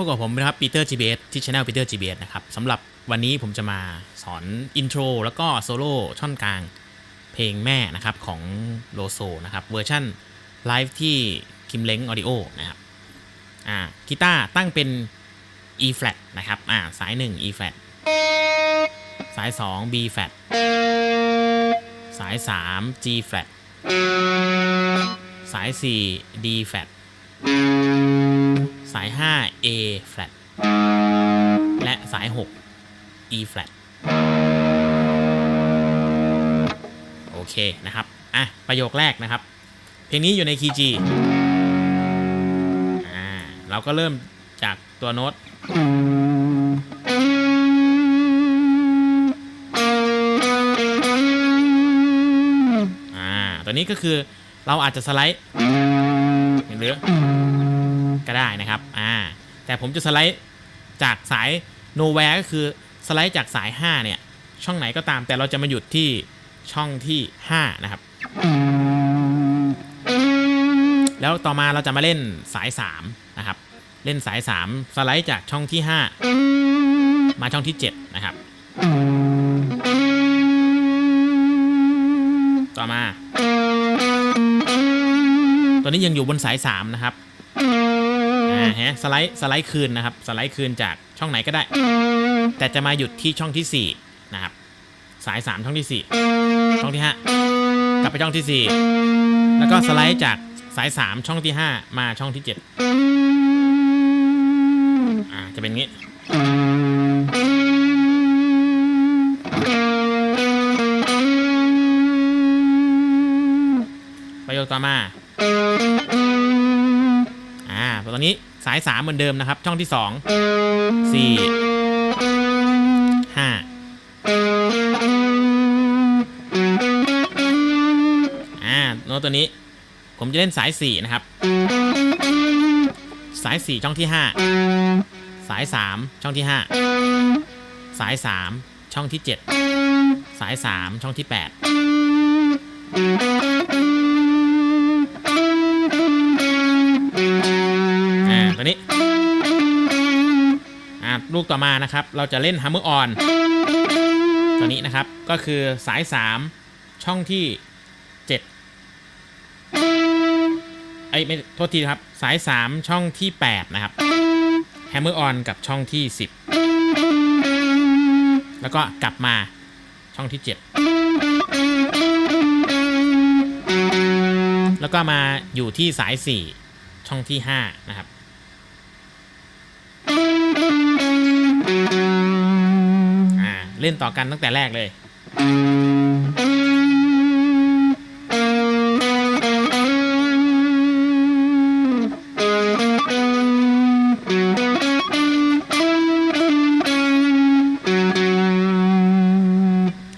พบกับผมนะครับปีเตอร์ GBS ที่ Channel ปีเตอร์ GBS นะครับสำหรับวันนี้ผมจะมาสอนอินโทรแล้วก็โซโล่ช่อนกลางเพลงแม่นะครับของโลโซนะครับเวอร์ชั่นไลฟ์ที่คิมเล้งออดิโอนะครับอ่ากีตาร์ตั้งเป็น E flat นะครับอ่าสาย 1 E flat สาย 2 B flat สาย 3 G flat สาย 4 D flat สาย 5 A flat และสาย 6 E flat โอเคนะครับ อะ ประโยคแรกนะครับ เพลงนี้อยู่ในคีย์ G อ่า เราก็เริ่มจากตัวโน้ตอ่าตัวนี้ก็คือเราอาจจะสไลด์หรือ ก็ได้นะครับ อ่า แต่ผมจะสไลด์จากสาย nowhere ก็คือสไลด์จากสาย 5 เนี่ย ช่องไหนก็ตาม แต่เราจะมาหยุดที่ช่องที่ 5 นะครับ แล้วต่อมาเราจะมาเล่นสาย 3 นะครับ เล่นสาย 3 สไลด์จากช่องที่ 5 มาช่องที่ 7 นะครับ ต่อมา ตัวนี้ยังอยู่บนสาย 3 นะครับอ่า ฮะสไลด์สไลด์คืนนะครับสไลด์คืนจากช่องไหนก็ได้ แต่จะมาหยุดที่ช่องที่4นะครับสาย 3 ช่องที่ 4 ช่องที่ 5 กลับไปช่องที่ 4 แล้วก็สไลด์จากสาย 3 ช่องที่ 5 มาช่องที่7อ่าจะเป็นงี้ อนนี้สาย3เหมือนเดิมนะครับ ช่องที่2 4 5อ่าโน้ตตัวนี้ ผมจะเล่นสาย4นะครับ สาย4ช่องที่5สาย3ช่องที่5สาย3ช่องที่7สาย3ช่องที่8อ่า ตัวนี้อ่าลูกต่อมานะครับ เราจะเล่น Hammer on ตัวนี้นะครับก็คือสาย 3 ช่องที่ 7 ไอ้ยไม่โทษทีครับ สาย 3 ช่องที่ 8 นะครับ Hammer on กับช่องที่ 10 แล้วก็กลับมาช่องที่ 7 แล้วก็มาอยู่ที่สาย 4 ช่องที่ 5 นะครับ อ่าเล่นต่อกันตั้งแต่แรกเลย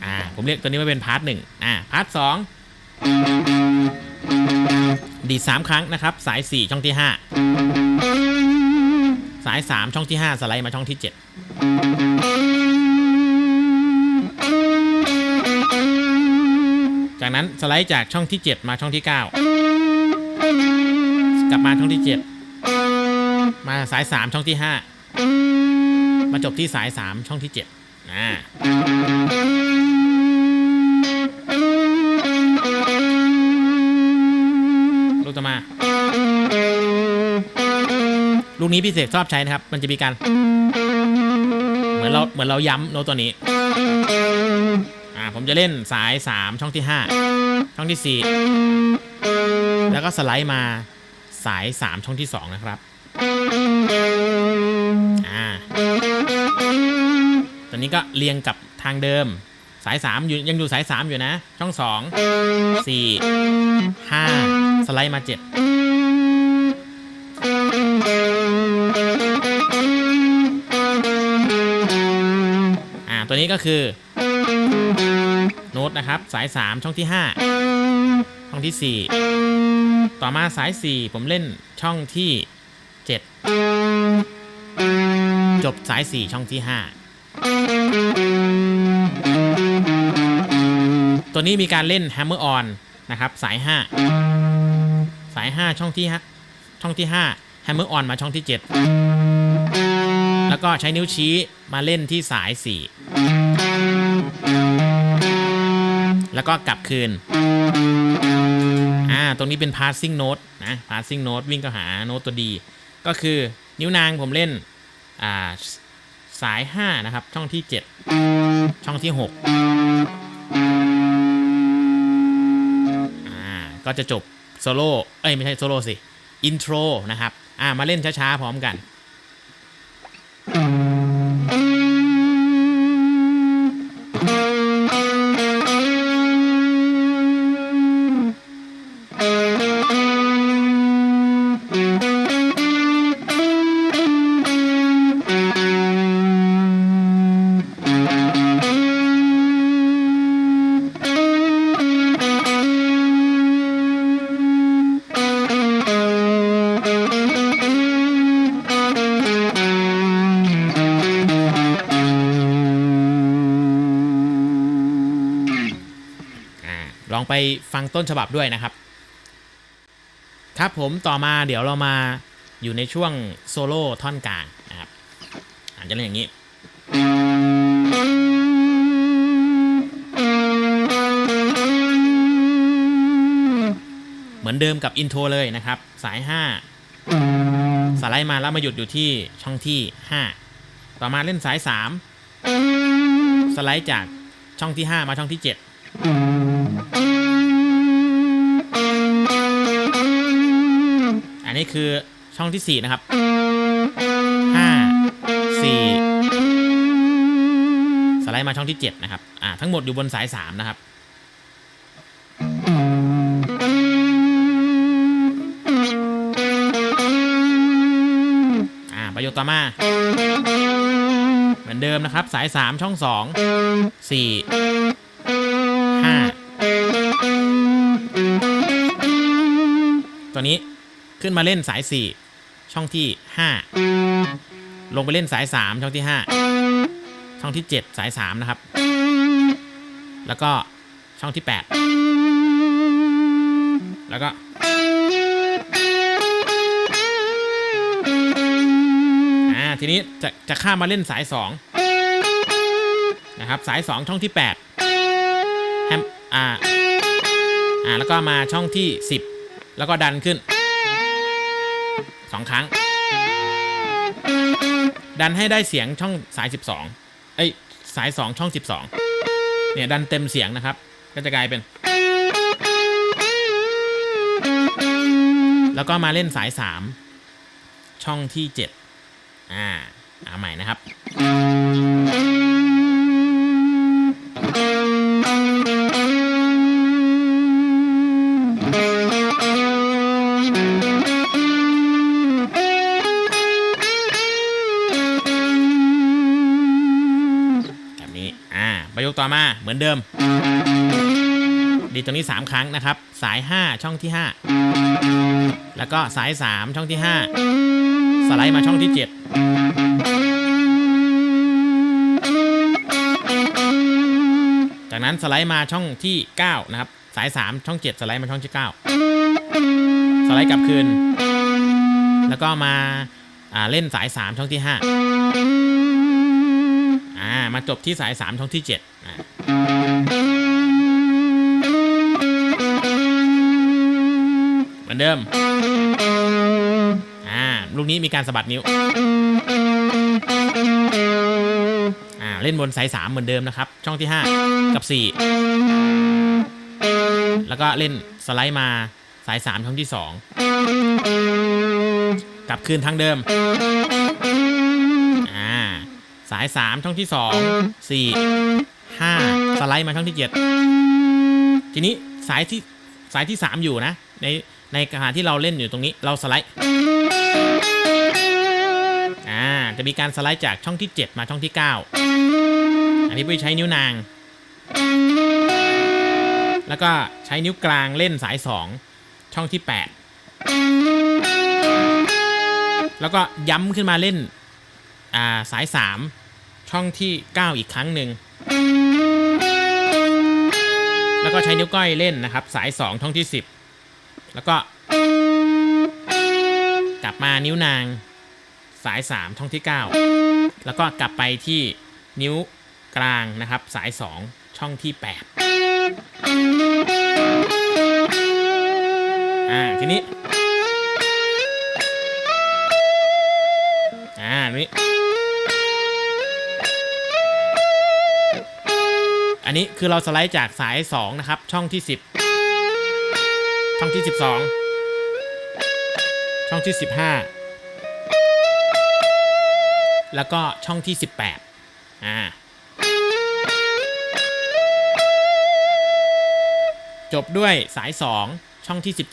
อ่าผมเรียกตัวนี้ว่าเป็นพาร์ทหนึ่งอ่า พาร์ทสองดีดสามครั้งนะครับ สาย4ช่องที่5 สาย 3 ช่องที่ 5 สไลด์มาช่องที่ 7 จากนั้นสไลด์จากช่องที่ 7 มาช่องที่ 9 กลับมาช่องที่ 7 มาสาย 3 ช่องที่ 5 มาจบที่สาย 3 ช่องที่7อ่า ลูกนี้พี่เสกชอบใช้นะครับ มันจะมีการเหมือนเราเหมือนเราย้ำโน้ตตัวนี้อ่าผมจะเล่นสาย 3 ช่องที่ 5 ช่องที่ 4 แล้วก็สไลด์มาสาย 3 ช่องที่ 2 นะครับอ่าตอนนี้ก็เรียงกับทางเดิมสาย 3 อยู่ยังอยู่สาย 3 อยู่นะ ช่อง 2 4 5 สไลด์มา 7 นี้ก็คือ โน้ตนะครับ สาย 3 ช่องที่ 5 ช่องที่ 4 ต่อมาสาย 4 ผมเล่นช่องที่ 7 จบสาย 4 ช่องที่ 5 ตัวนี้มีการเล่น Hammer on นะครับสาย 5 สาย 5 ช่องที่ 5 ช่องที่ 5 Hammer on มาช่องที่ 7 แล้วก็ใช้นิ้วชี้มาเล่นที่สาย 4 แล้วก็กลับคืน อ่า ตรงนี้เป็น passing note นะ passing note วิ่งก็หาโน้ตตัวดี ก็คือนิ้วนางผมเล่น อ่า สาย 5 นะครับ ช่องที่ 7 ช่องที่ 6 อ่า ก็จะจบโซโล่ เอ้ย ไม่ใช่โซโล่สิ อินโทรนะครับ อ่า มาเล่นช้า ๆ พร้อมกัน ลองไปฟังต้นฉบับด้วยนะครับ ครับผมต่อมาเดี๋ยวเรามาอยู่ในช่วงโซโล่ท่อนกลางนะครับอาจจะเล่นอย่างนี้ เหมือนเดิมกับอินโทรเลยนะครับ สาย 5 สไลด์มาแล้วมาหยุดอยู่ที่ช่องที่ 5 ต่อมาเล่นสาย 3 สไลด์จากช่องที่ 5 มาช่องที่ 7 คือช่องที่ 4 นะครับ 5 4 สไลด์มาช่องที่ 7 นะครับ อ่า ทั้งหมดอยู่บนสาย 3 นะครับ อ่า ประโยคต่อมา เหมือนเดิมนะครับ สาย 3 ช่อง 2 4 5 ขึ้นมาเล่นสาย 4 ช่องที่ 5 ลงไปเล่นสาย 3 ช่องที่ 5 ช่องที่ 7 สาย 3 นะครับ แล้วก็ช่องที่ 8 แล้วก็ อ่า ทีนี้จะจะข้ามมาเล่นสาย 2 นะครับ สาย 2 ช่องที่8แฮมอ่า อ่า แล้วก็มาช่องที่ 10 แล้วก็ดันขึ้น 2ครั้ง ดันให้ได้เสียงช่องสาย 12 เอ้ย สาย 2 ช่อง 12 เนี่ย ดันเต็มเสียงนะครับ ก็จะกลายเป็น แล้วก็มาเล่นสาย 3 ช่องที่ 7 อ่าเอาใหม่นะครับ ประโยคต่อมาเหมือนเดิม ดีตรงนี้ 3 ครั้งนะครับ สาย 5 ช่องที่ 5 แล้วก็สาย 3 ช่องที่ 5 สไลด์มาช่องที่ 7 จากนั้นสไลด์มาช่องที่ 9 นะครับ สาย 3 ช่อง 7 สไลด์มาช่องที่ 9 สไลด์กลับคืน แล้วก็มาเล่นสาย 3 ช่องที่ 5ามาจบที่สาย 3 ช่องที่7อ่าเหมือนเดิม อ่า ลูกนี้มีการสะบัดนิ้ว อ่า เล่นบนสาย 3 เหมือนเดิมนะครับ ช่องที่ 5 กับ 4 แล้วก็เล่นสไลด์มาสาย 3 ช่องที่ 2 กลับคืนทางเดิมาย 3 ช่องที่ 2 4 5 สไลด์มาช่องที่ 7 ทีนี้สายที่สายที่ 3 อยู่นะ ในในขณะที่เราเล่นอยู่ตรงนี้เราสไลด์อ่าจะมีการสไลด์จากช่องที่ 7 มาช่องที่ 9 อันนี้ไปใช้นิ้วนาง แล้วก็ใช้นิ้วกลางเล่นสาย 2 ช่องที่ 8 แล้วก็ย้ำขึ้นมาเล่นอ่าสาย 3 ช่องที่ 9 อีกครั้งหนึ่ง แล้วก็ใช้นิ้วก้อยเล่นนะครับ สาย 2 ช่องที่ 10 แล้วก็ กลับมานิ้วนาง สาย 3 ช่องที่ 9 แล้วก็กลับไปที่นิ้วกลางนะครับ สาย 2 ช่องที่ 8 อ่า ทีนี้ อ่านี้ อันนี้คือเราสไลด์จากสาย 2 นะครับ ช่องที่ 10 ช่องที่ 12 ช่องที่ 15 แล้วก็ช่องที่ 18 อ่า จบด้วยสาย 2 ช่องที่ 17 18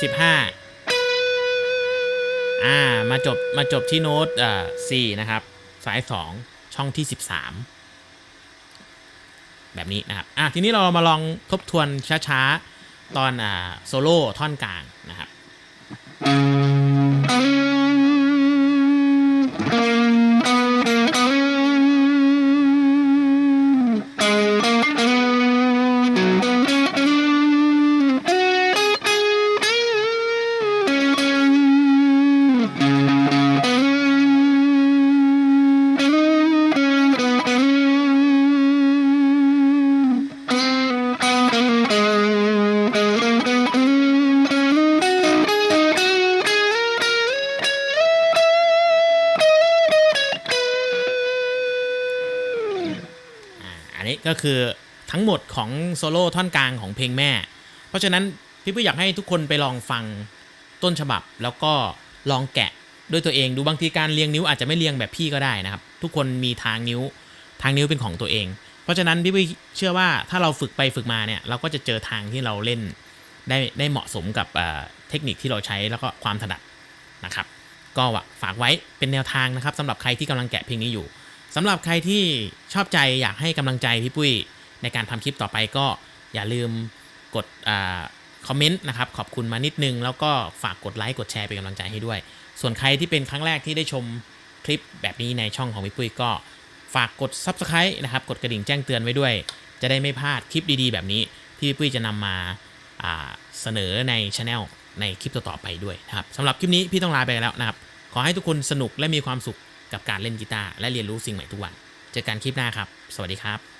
15อ่า มาจบ มาจบที่โน้ตอ่า C นะครับ สาย 2 ช่องที่ 13 แบบนี้นะครับอะทีนี้เรามาลองทบทวนช้า ๆ ตอนอ่าโซโล่ท่อนกลางนะครับ ก็คือทั้งหมดของโซโล่ท่อนกลางของเพลงแม่ เพราะฉะนั้นพี่ปุ้ยอยากให้ทุกคนไปลองฟังต้นฉบับ แล้วก็ลองแกะด้วยตัวเองดูบางทีการเรียงนิ้วอาจจะไม่เรียงแบบพี่ก็ได้นะครับ ทุกคนมีทางนิ้วทางนิ้วเป็นของตัวเอง เพราะฉะนั้นพี่ปุ้ยเชื่อว่าถ้าเราฝึกไปฝึกมาเนี่ยเราก็จะเจอทางที่เราเล่นได้ได้เหมาะสมกับเอ่อเทคนิคที่เราใช้แล้วก็ความถนัดนะครับ ก็ฝากไว้เป็นแนวทางนะครับสำหรับใครที่กำลังแกะเพลงนี้อยู่ สำหรับใครที่ชอบใจอยากให้กำลังใจพี่ปุ้ยในการทำคลิปต่อไปก็อย่าลืมกดคอมเมนต์นะครับขอบคุณมานิดนึง แล้วก็ฝากกดไลค์กดแชร์เป็นกำลังใจให้ด้วย ส่วนใครที่เป็นครั้งแรกที่ได้ชมคลิปแบบนี้ในช่องของพี่ปุ้ยก็ฝากกด Subscribe นะครับกดกระดิ่งแจ้งเตือนไว้ด้วย จะได้ไม่พลาดคลิปดีๆ แบบนี้ ที่พี่ปุ้ยจะนำมาอ่าเสนอในช anel ในคลิปต่อๆไปด้วยนะครับสำหรับคลิปนี้พี่ต้องลาไปแล้วนะครับ ขอให้ทุกคนสนุกและมีความสุข กับการเล่นกีตาร์และเรียนรู้สิ่งใหม่ทุกวัน เจอกันคลิปหน้าครับ สวัสดีครับ